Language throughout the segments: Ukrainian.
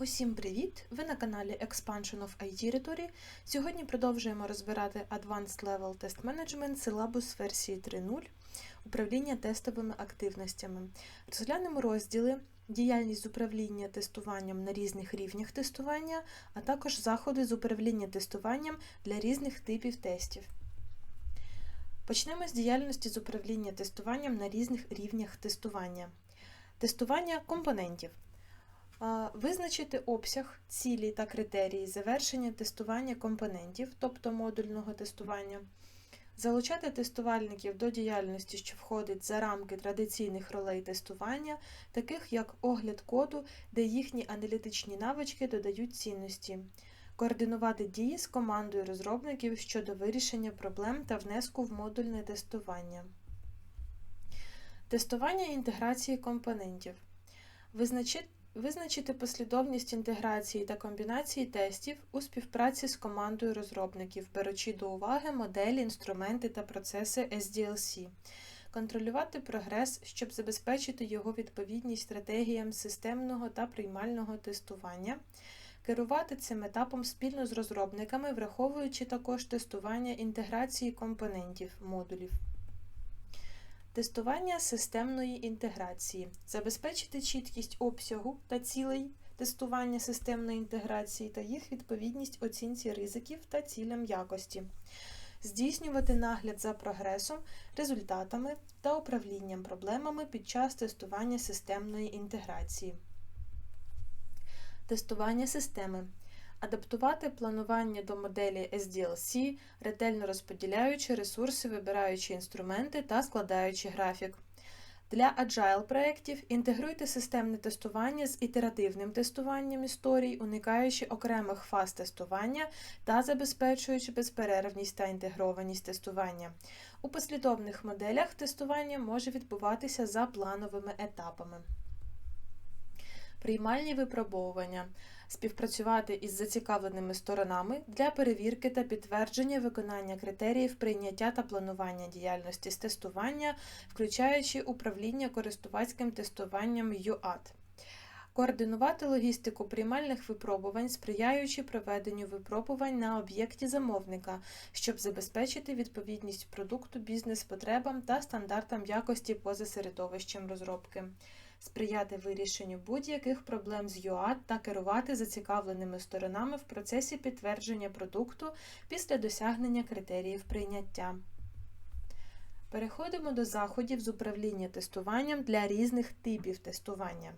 Усім привіт! Ви на каналі Expansion of IT Territory. Сьогодні продовжуємо розбирати Advanced Level Test Management силабус версії 3.0 управління тестовими активностями. Розглянемо розділи діяльність з управління тестуванням на різних рівнях тестування, а також заходи з управління тестуванням для різних типів тестів. Почнемо з діяльності з управління тестуванням на різних рівнях тестування. Тестування компонентів. Визначити обсяг, цілі та критерії завершення тестування компонентів, тобто модульного тестування, залучати тестувальників до діяльності, що входить за рамки традиційних ролей тестування, таких як огляд коду, де їхні аналітичні навички додають цінності, координувати дії з командою розробників щодо вирішення проблем та внеску в модульне тестування. Тестування інтеграції компонентів. Визначити Визначити послідовність інтеграції та комбінації тестів у співпраці з командою розробників, беручи до уваги моделі, інструменти та процеси SDLC. Контролювати прогрес, щоб забезпечити його відповідність стратегіям системного та приймального тестування. Керувати цим етапом спільно з розробниками, враховуючи також тестування інтеграції компонентів модулів. Тестування системної інтеграції. Забезпечити чіткість обсягу та цілей тестування системної інтеграції та їх відповідність оцінці ризиків та цілям якості. Здійснювати нагляд за прогресом, результатами та управлінням проблемами під час тестування системної інтеграції. Тестування системи адаптувати планування до моделі SDLC, ретельно розподіляючи ресурси, вибираючи інструменти та складаючи графік. Для agile проєктів інтегруйте системне тестування з ітеративним тестуванням історій, уникаючи окремих фаз тестування та забезпечуючи безперервність та інтегрованість тестування. У послідовних моделях тестування може відбуватися за плановими етапами. Приймальні випробовування співпрацювати із зацікавленими сторонами для перевірки та підтвердження виконання критеріїв прийняття та планування діяльності з тестування, включаючи управління користувацьким тестуванням UAT. Координувати логістику приймальних випробувань, сприяючи проведенню випробувань на об'єкті замовника, щоб забезпечити відповідність продукту бізнес-потребам та стандартам якості поза середовищем розробки сприяти вирішенню будь-яких проблем з ЮА та керувати зацікавленими сторонами в процесі підтвердження продукту після досягнення критеріїв прийняття. Переходимо до заходів з управління тестуванням для різних типів тестування.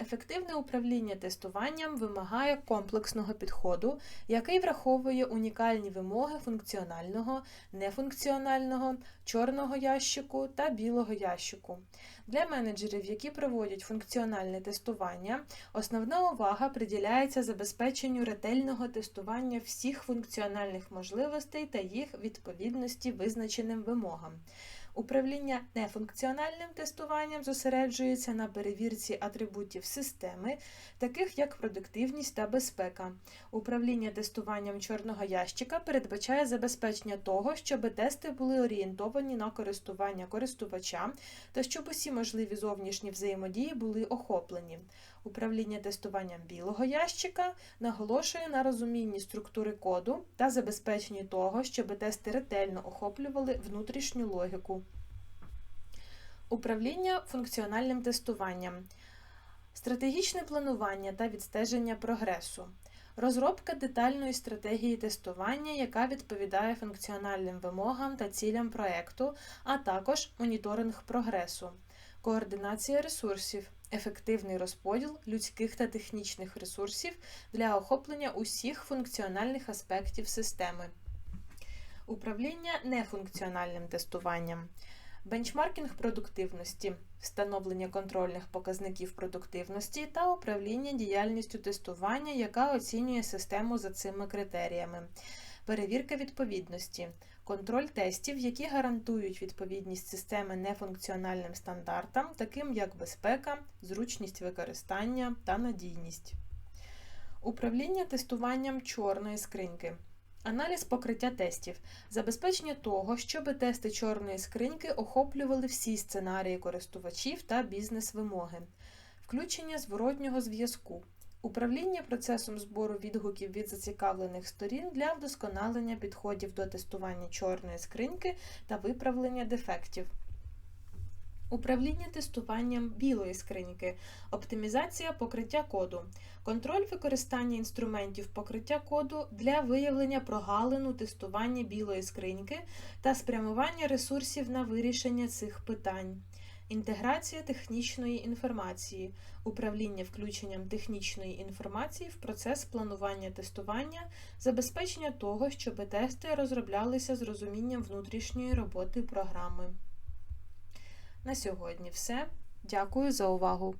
Ефективне управління тестуванням вимагає комплексного підходу, який враховує унікальні вимоги функціонального, нефункціонального, чорного ящику та білого ящику. Для менеджерів, які проводять функціональне тестування, основна увага приділяється забезпеченню ретельного тестування всіх функціональних можливостей та їх відповідності визначеним вимогам. Управління нефункціональним тестуванням зосереджується на перевірці атрибутів системи, таких як продуктивність та безпека. Управління тестуванням чорного ящика передбачає забезпечення того, щоб тести були орієнтовані на користування користувача та щоб усі можливі зовнішні взаємодії були охоплені. Управління тестуванням білого ящика наголошує на розумінні структури коду та забезпеченні того, щоб тести ретельно охоплювали внутрішню логіку. Управління функціональним тестуванням, стратегічне планування та відстеження прогресу. Розробка детальної стратегії тестування, яка відповідає функціональним вимогам та цілям проєкту, а також моніторинг прогресу, координація ресурсів, ефективний розподіл людських та технічних ресурсів для охоплення усіх функціональних аспектів системи, управління нефункціональним тестуванням. Бенчмаркінг продуктивності, встановлення контрольних показників продуктивності та управління діяльністю тестування, яка оцінює систему за цими критеріями, перевірка відповідності, контроль тестів, які гарантують відповідність системи нефункціональним стандартам, таким як безпека, зручність використання та надійність, управління тестуванням чорної скриньки. Аналіз покриття тестів, забезпечення того, щоб тести чорної скриньки охоплювали всі сценарії користувачів та бізнес-вимоги, включення зворотнього зв'язку, Управління процесом збору відгуків від зацікавлених сторін для вдосконалення підходів до тестування чорної скриньки та виправлення дефектів. Управління тестуванням білої скриньки, оптимізація покриття коду, контроль використання інструментів покриття коду для виявлення прогалин у тестуванні білої скриньки та спрямування ресурсів на вирішення цих питань. Інтеграція технічної інформації, управління включенням технічної інформації в процес планування тестування, забезпечення того, щоб тести розроблялися з розумінням внутрішньої роботи програми. На сьогодні все. Дякую за увагу!